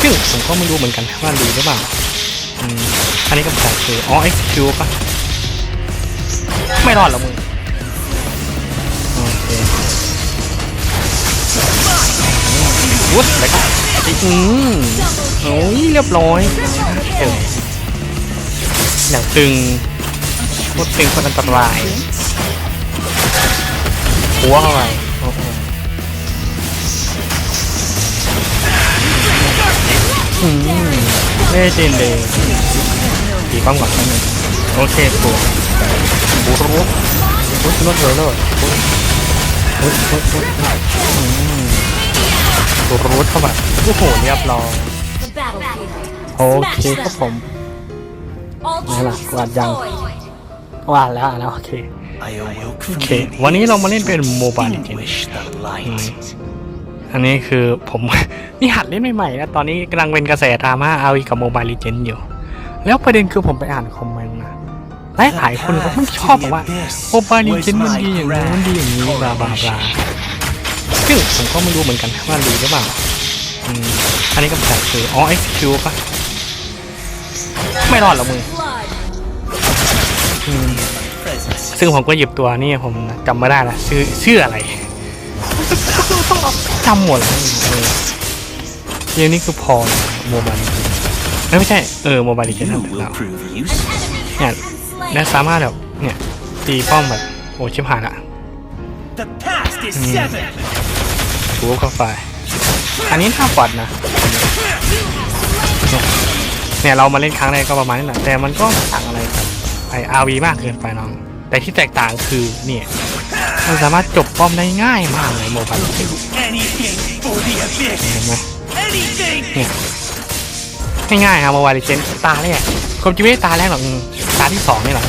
ซึ่งผมก็ไม่รู้เหมือนกันว่าดีหรือเปล่าอันนี้ก็แปลกคืออ๋อ XQ ปะไม่รอดหรอมึงโอเควุ้ดแล้วก็อีกอืมโอ้ยเรียบร้อยเอออย่างตึงโคตรตึงโคนอันตรายหัวเข้าไป เล่เจนเลยตีป้อมก่อนนิดนึงโอเคตัวบูรุบูรุบูรุเลยเลยบูรุบูรุบูรุอืมบูรุเข้าไปโอ้โหเรียบร้อย The battlefield. โอเคครับผม All Này là troops quạt dăng. deployed. ว่าแล้วอ่านแล้วโอเค I awoke โอ from เค dreaming วันนี้เรามาเล่นเป็นโมบาย and wish the light. อันนี้คือผม นี่หัดเล่นใหม่ๆนะ ตอนนี้กำลังเป็นกระแสดราม่าเอาอีกับโมบายลีเจนอยู่ แล้วประเด็นคือผมไปอ่านคอมเมนต์นะหลายหลายคนเขาไม่ชอบบอกว่าโมบายลีเจนมันดีอย่างนู้นดีอย่างนี้บลาบลาบลาซึ่งผมก็ไม่รู้เหมือนกันว่าดีหรือเปล่าอันนี้ก็แปลกคืออ๋อ XQ ปะไม่รอดหรอกมึง Blood. อืม Presence. ซึ่งผมก็หยิบตัวนี่ผมจำไม่ได้ละชื่อชื่ออะไรต้องเอาำหมดแล้วเออเกมนี้คือพอโมบายไม่ใช่ เออโมบายลิจน You นั่นถูก will แล้ว prove An useful. enemy Yeah. has been และสามารถแบบเนี่ยตีป้อมแบบโอ้ชิบหายละถูเข้าไป อันนี้ถ้าปัดนะ เนี่ยเรามาเล่นครั้งแรกก็ประมาณนี้แหละแต่มันก็ต่างอะไรกับไออาวีมากเกินไปน้อง แต่ที่แตกต่างคือเนี่ย มันสามารถจบป้อมได้ง่ายมากเลยโมบายเจนเห็นไหมเนี่ยง่ายๆครับโมบายลิเจนตาแรกความจริงไม่ได้ตาแรกหรอกอืมตาที่สองนี่แหละ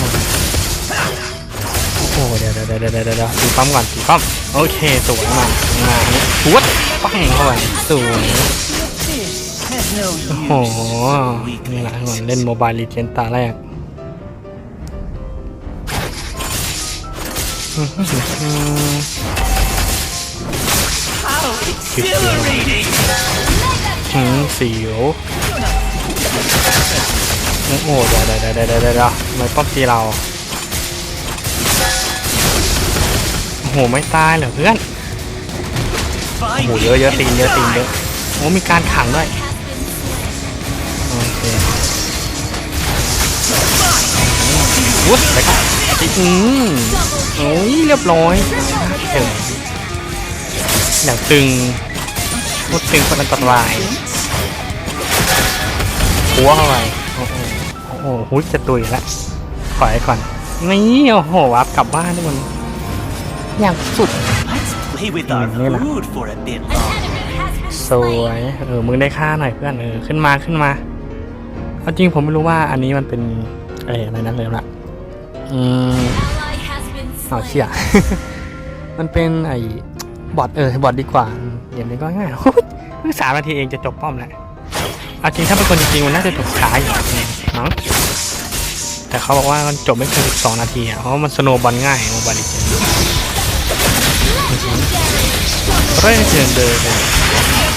โอ้โหเดี๋ยวเดี๋ยวเดี๋ยวเดี๋ยวตีปั๊มก่อนตีปั๊มโอเคสวยมากมาอันนี้ชุดปังเข้าไปสวยโอ้โหนี่แหละทุกคนเล่นโมบายลิเจนตาแรก อืมอืม How exhilarating. อืมสิวโอ้โหเดี๋ยวเดี๋ยวเดี๋ยวเดี๋ยวเดี๋ยวเดี๋ยวทำไม่ป้อมตีเราโอ้โหไม่ตายเหรอเพื่อนโอ้โหเยอะเยอะตีนเยอะตีนเยอะโอ้มีการขังด้วยโอเควุ้ดแล้วก็อีก อืมโอ้ยเรียบร้อยเอออย่างตึงโคตรตึงโคนอันตรายหัวเข้าไปโอ้โหโอ้โหหุ้ยจะตุยแล้วถอยก่อนนี่โอ้โหวับกลับบ้านทุกคนอย่างสุด Let's play with our Hmm, nghe nào. food for a bit An longer. enemy has been สวย slain. เออมึงได้ค่าหน่อยเพื่อนเออขึ้นมาขึ้นมาเอาจริงผมไม่รู้ว่าอันนี้มันเป็นเอออะไรนั่นเลยละ อืม Ally has been เอาเชี่ยมันเป็นไอ้บอทเออบอทดีกว่าอืมเกมนี้ก็ง่ายเพิ่งสามนาทีเองจะจบป้อมแล้วเอาจริงถ้าเป็นคนจริงๆมันน่าจะจบช้าอยู่เนาะแต่เขาบอกว่ามันจบไม่เกินสองนาทีอะเพราะมันสโนบอลง่ายโมบายดิเจนเร่งเชิญเดิน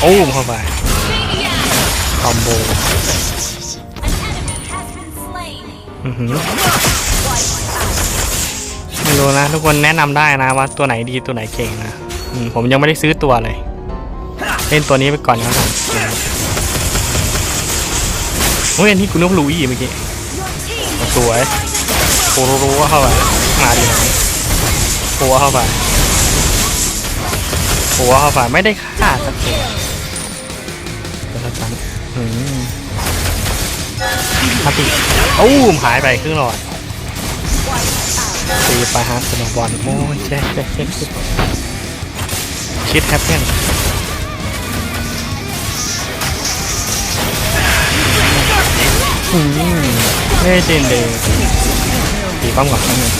โอ้มเข้าไปคอมโบอือหือ ไม่รู้นะ ทุกคนแนะนำได้นะว่าตัวไหนดีตัวไหนเก่งนะอืผมยังไม่ได้ซื้อตัวเลย เล่นตัวนี้ไปก่อนนะครับเฮ้ยอันนี้กูนึกว่าลุยเมื่อกี้สวยโคโรโรเข้าไปมาดิหัวเข้าไปหัวเข้าไปไม่ได้ฆ่าสักตัวเดี๋ยวกครั้งอืมมาติโอ้มหายไปครึ่งหลอด ตีไปฮะสนว์บอลโอ้ยเช็ดเช็ดเช็ดเช็ดชิดแฮปเปี้ยนอืมเล่เจนเลยตีป้อมก่อนนึง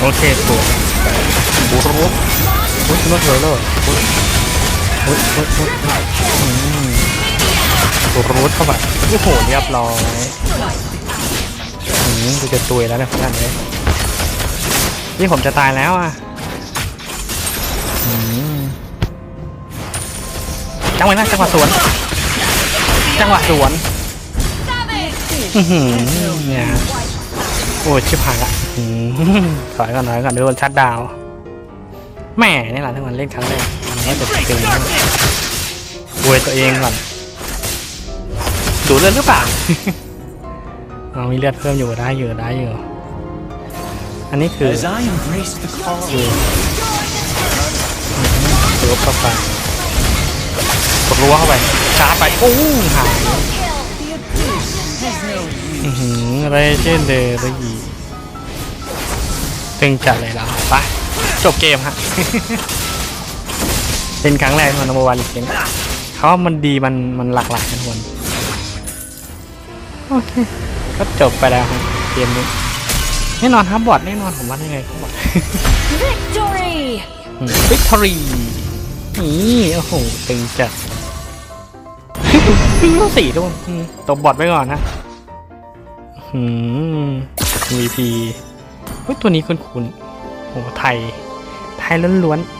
โอเคตัวบูรุบูรุบูรุเลยบูรุบูรุบูรุอืมบูรุเข้าไปโอ้โหเรียบร้อยอืมกูจะตุยแล้วเนี่ยเพื่อนเลย นี่ผมจะตายแล้วอะจังหวะนะจังหวะสวน จังหวะสวนอื้อหือเนี่ยโอ้ยชิบหายละอื้อหือถอยก่อนถอยก่อนโดนชัดดาวแหม่นี่แหละที่มันเล่นครั้งแรกมันก็จะตึง darkness. อวยตัวเองก่อนดูเลือดหรือเปล่า เอามีเลือดเพิ่มอยู่ได้อยู่ได้อยู่ อันนี้คือ As I embrace the call, ถือว่าเข้าไปกดรั้วเข้าไปชาร์จไปโอ้หาย the abyss has no use. อื้อหืออะไรเช่นเดย์ระยีตึงจัดเลยเราไปจบเกมฮะเป็นครั้งแรกที่มันนำวันอีกเกมเขาว่ามันดีมันมันหลากหลายนะทุกคนโอเคก็จบไปแล้วฮะเกมนี้ แน่นอนครับบอดแน่นอนผมว่ายังไงก็บอด Victory! วิกตอรี่นี่โอ้โหตึงจัดต้องสี่ทุกคนอืมตบบอดไว้ก่อนนะอืม VP เฮ้ยตัวนี้คุ้นคุ้นๆโอ้โหไทย ไทยล้วนๆ